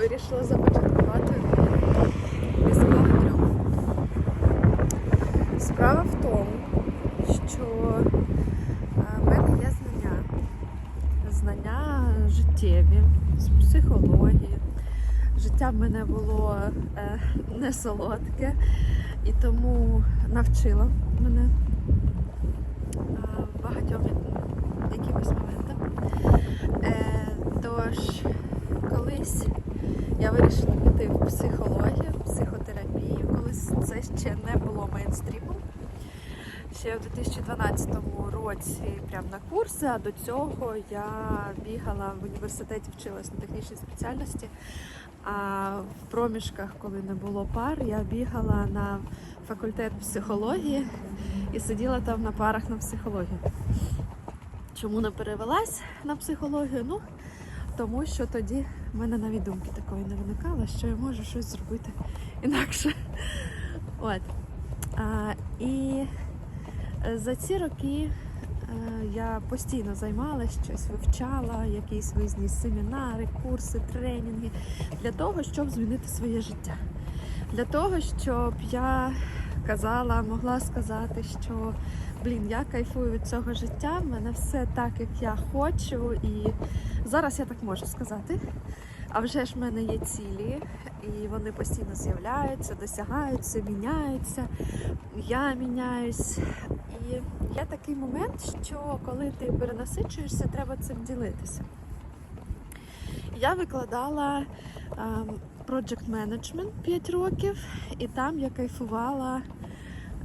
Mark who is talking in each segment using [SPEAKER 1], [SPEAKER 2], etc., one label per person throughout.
[SPEAKER 1] вирішила започаткувати військовий трюк. Справа в тому, що е, в мене є знання. Знання життєві з психології. Життя в мене було е, не солодке і тому навчила мене е, багатьом якимось моментам. Тож, колись я вирішила піти в психологію, психотерапію, колись це ще не було мейнстрімом. Ще в 2012 році прямо на курси, а до цього я бігала в університеті, вчилась на технічній спеціальності. А в проміжках, коли не було пар, я бігала на факультет психології і сиділа там на парах на психологію. Чому не перевелась на психологію? Ну, тому що тоді в мене навіть думки такої не виникало, що я можу щось зробити інакше. От. А, і е, за ці роки е, я постійно займалася, щось вивчала, якісь виїзні семінари, курси, тренінги для того, щоб змінити своє життя. Для того, щоб я казала, могла сказати, що блін, я кайфую від цього життя, в мене все так, як я хочу, і зараз я так можу сказати. А вже ж в мене є цілі, і вони постійно з'являються, досягаються, міняються. Я міняюсь. І є такий момент, що коли ти перенасичуєшся, треба цим ділитися. Я викладала ем, Project Management 5 років, і там я кайфувала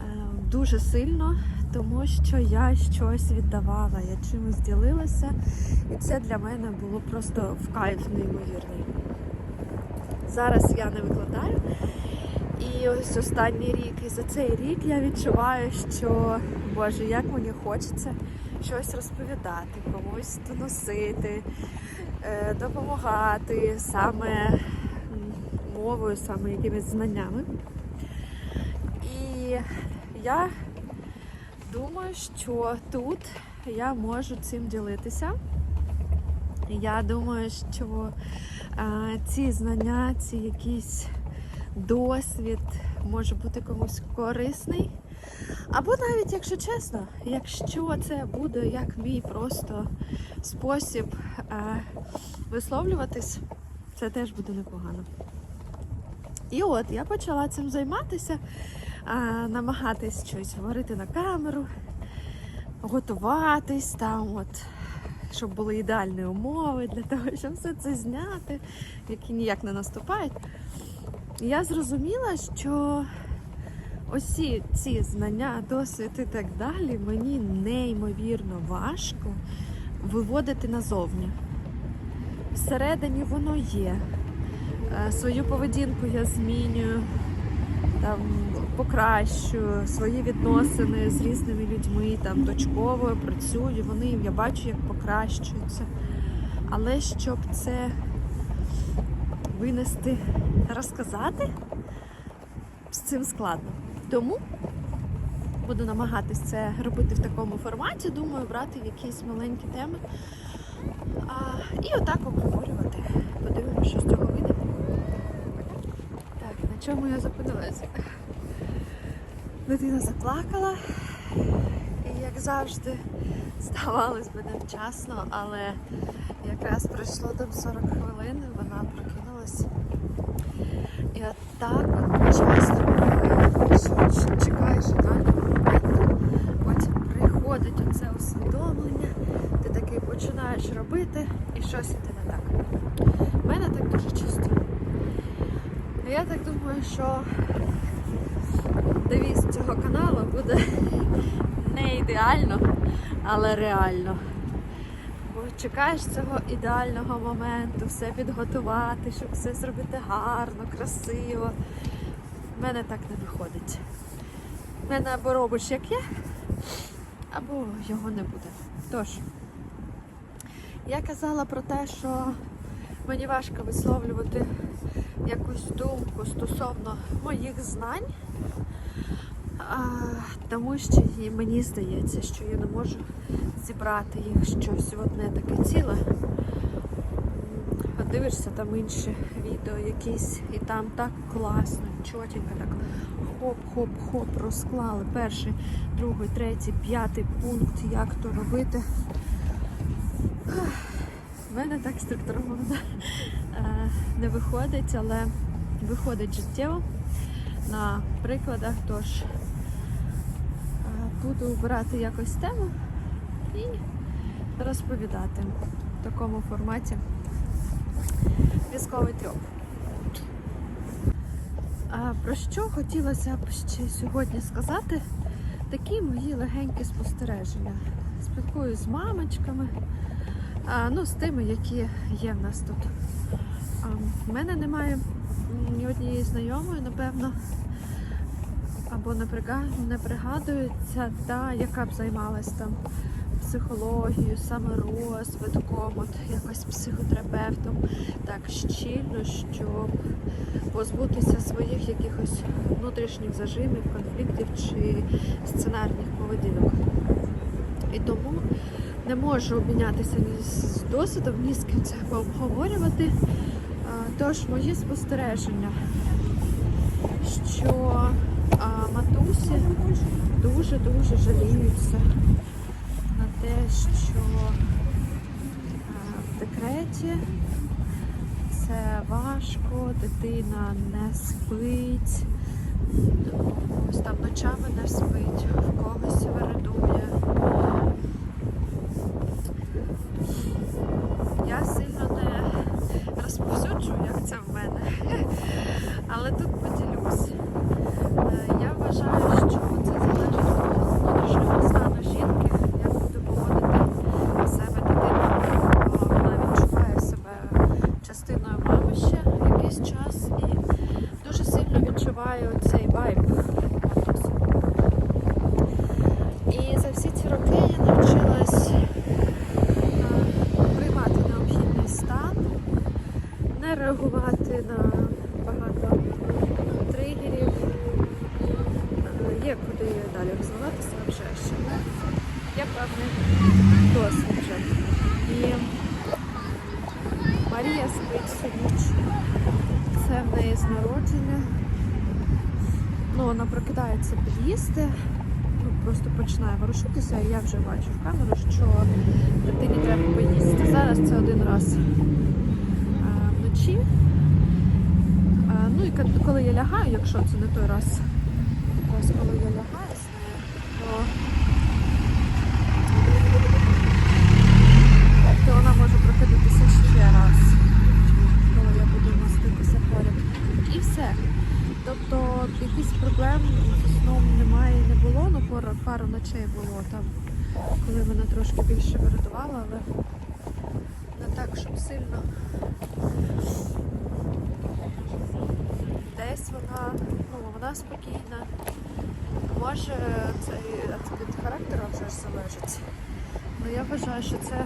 [SPEAKER 1] ем, дуже сильно, тому що я щось віддавала, я чимось ділилася, і це для мене було просто в кайф неймовірний. Зараз я не викладаю. І ось останній рік, і за цей рік я відчуваю, що Боже, як мені хочеться щось розповідати, комусь доносити, е, допомагати саме мовою, саме якимись знаннями. І я думаю, що тут я можу цим ділитися. Я думаю, що е, ці знання, ці якісь досвід може бути комусь корисний. Або навіть, якщо чесно, якщо це буде як мій просто спосіб е, висловлюватись, це теж буде непогано. І от я почала цим займатися, намагатись щось говорити на камеру, готуватись там, от, щоб були ідеальні умови для того, щоб все це зняти, які ніяк не наступають. Я зрозуміла, що усі ці знання, досвід і так далі мені неймовірно важко виводити назовні. Всередині воно є. Е, Свою поведінку я змінюю, там, покращую свої відносини з різними людьми, там точково працюю, вони я бачу, як покращуються. Але щоб це винести, розказати, з цим складно. Тому буду намагатись це робити в такому форматі. Думаю, брати якісь маленькі теми а, і отак обговорювати. Подивимося, що з цього вийде. Так, на чому я зупинилася? Дитина заплакала, і як завжди, здавалось би невчасно, але якраз пройшло там 40 хвилин, вона прокинулась. І от так часто чекаєш ідеального моменту, потім приходить оце усвідомлення, ти такий починаєш робити і щось іде не так. У мене так дуже часто. Я так думаю, що девіз цього каналу буде не ідеально, але реально. Бо чекаєш цього ідеального моменту, все підготувати, щоб все зробити гарно, красиво. У мене так не виходить. В мене або робиш як є, або його не буде. Тож, я казала про те, що мені важко висловлювати якусь думку стосовно моїх знань, а, тому що мені здається, що я не можу зібрати їх щось в одне таке ціле. Дивишся там інші відео якісь, і там так класно, чотенько, так хоп-хоп-хоп розклали. Перший, другий, третій, п'ятий пункт, як то робити. У мене так структуровано е, не виходить, але виходить життєво на прикладах, тож е, буду обирати якось тему і розповідати в такому форматі військовий трьох. Про що хотілося б ще сьогодні сказати? Такі мої легенькі спостереження. Спілкуюсь з мамочками, ну, з тими, які є в нас тут. В мене немає ні однієї знайомої, напевно, або не, пригадується та, яка б займалась там психологією, саморозвитком, от якось психотерапевтом так щільно, щоб позбутися своїх якихось внутрішніх зажимів, конфліктів чи сценарних поведінок. І тому не можу обмінятися ні з досвідом, ні з ким це обговорювати. Тож мої спостереження, що а, матусі дуже-дуже жаліються на те, що а, в декреті це важко, дитина не спить, ось там ночами не спить, в когось виридує. Розповсюджую, як це в мене, але тут поділюсь. Е, Я вважаю, що це залежить від внутрішнього стану жінки, як буде поводити себе дитина. Бо Вона відчуває себе частиною мами ще якийсь час і дуже сильно відчуває цей вайб матусі. І за всі ці роки я навчилась е, приймати необхідний стан, не реагувати на багато тригерів. Е, Є куди далі розвиватися вже ще. Певний досвід вже. І Марія спить всю ніч. Це в неї з народження. Ну, вона прокидається під'їсти, ну, просто починає ворушитися, і я вже бачу в камеру, що дитині треба поїсти. Зараз це один раз а, вночі. А, ну і коли я лягаю, якщо це не той раз, раз коли я лягаю то вона може ще раз, коли я буду маститися поряд. І все. Тобто якихось проблем з сном немає і не було, ну пару, пару ночей було там, коли мене трошки більше врятувало, але не так, щоб сильно. Десь вона, ну, вона спокійна. Може, це від характеру вже залежить. Ну я вважаю, що це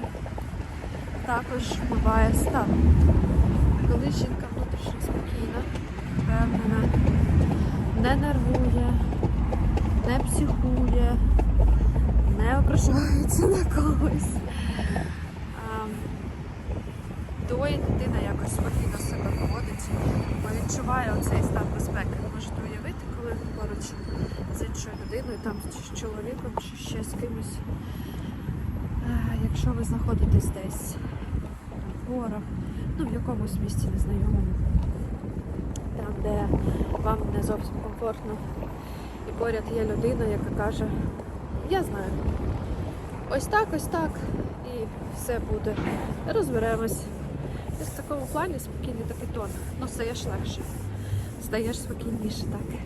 [SPEAKER 1] також впливає стан. Коли жінка внутрішньо спокійна, впевнена, не нервує, не психує, не ображається на когось. То і дитина якось спокійно себе поводить, бо відчуває оцей стан безпеки. Ви можете уявити, коли поруч з іншою людиною, там чи з чоловіком, чи ще з кимось. А, Якщо ви знаходитесь десь в горах, ну в якомусь місці незнайомому, там, де вам не зовсім комфортно, і поряд є людина, яка каже, я знаю, ось так, ось так, і все буде. Розберемось. І в такому плані спокійний такий тон. Ну, стаєш легше. Стаєш спокійніше, так.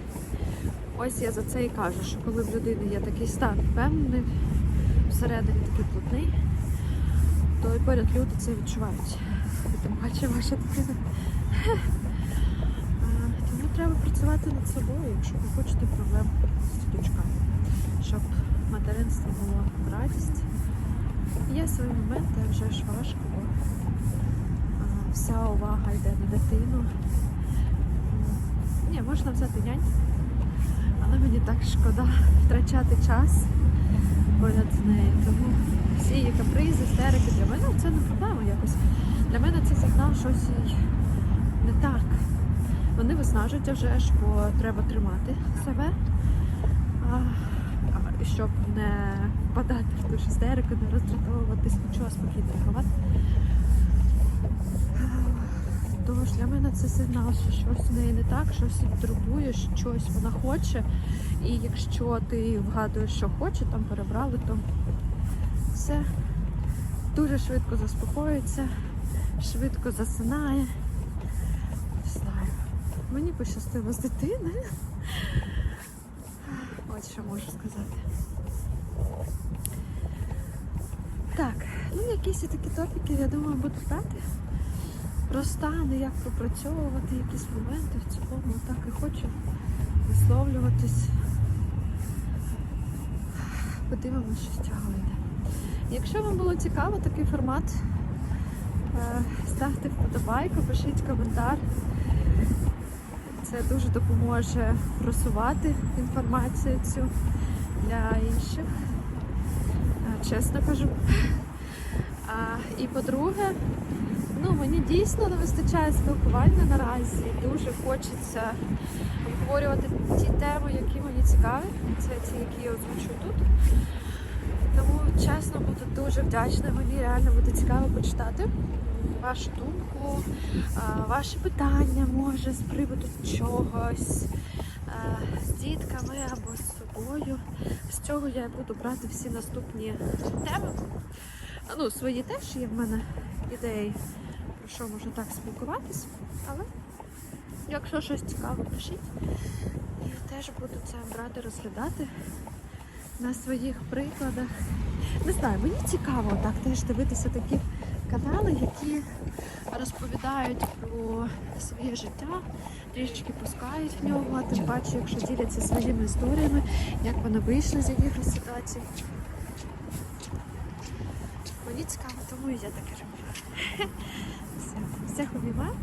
[SPEAKER 1] Ось я за це і кажу, що коли в людини є такий стан впевнений, всередині такий плотний, то і поряд люди це відчувають. Тим паче ваша дитина. Тому треба працювати над собою, якщо ви хочете проблем з діточками, щоб материнство було радість. Є свої моменти, вже ж важко, бо вся увага йде на дитину. Ні, можна взяти нянь, але мені так шкода втрачати час поряд з нею. Тому всі капризи, істерики. Для мене це не проблема якось. Для мене це сигнал щось не так. Вони виснажують вже ж, бо треба тримати себе. Щоб не впадати в ту ж істерику, не роздратовуватись, нічого спокійно реагувати. Тож для мене це сигнал, що щось в неї не так, щось її турбує, щось вона хоче. І якщо ти вгадуєш, що хоче, там перебрали, то все дуже швидко заспокоїться, швидко засинає. Не знаю. Мені пощастило з дитиною. От що можу сказати. Так, ну якісь такі топіки, я думаю, буду брати. Про стани, як пропрацьовувати якісь моменти в цілому, так і хочу висловлюватись. Подивимося, що з цього вийде. Якщо вам було цікаво такий формат, е, ставте вподобайку, пишіть коментар. Це дуже допоможе просувати інформацію цю для інших. Е, Чесно кажу. І по-друге, ну мені дійсно не вистачає спілкування наразі. Дуже хочеться обговорювати ті теми, які мені цікаві. Це ті, які я озвучую тут. Тому чесно буду дуже вдячна. Мені реально буде цікаво почитати вашу думку, ваші питання, може, з приводу чогось з дітками або з собою. З цього я буду брати всі наступні теми. Ну, свої теж є в мене ідеї, про що можна так спілкуватись. Але якщо щось цікаве, пишіть. І теж буду це брати, розглядати на своїх прикладах. Не знаю, мені цікаво так теж дивитися такі канали, які розповідають про своє життя, трішечки пускають в нього, а тим паче, якщо діляться своїми історіями, як вони вийшли з якихось ситуацій. Мені тому і я таке роблю. Все, всіх обіймаю.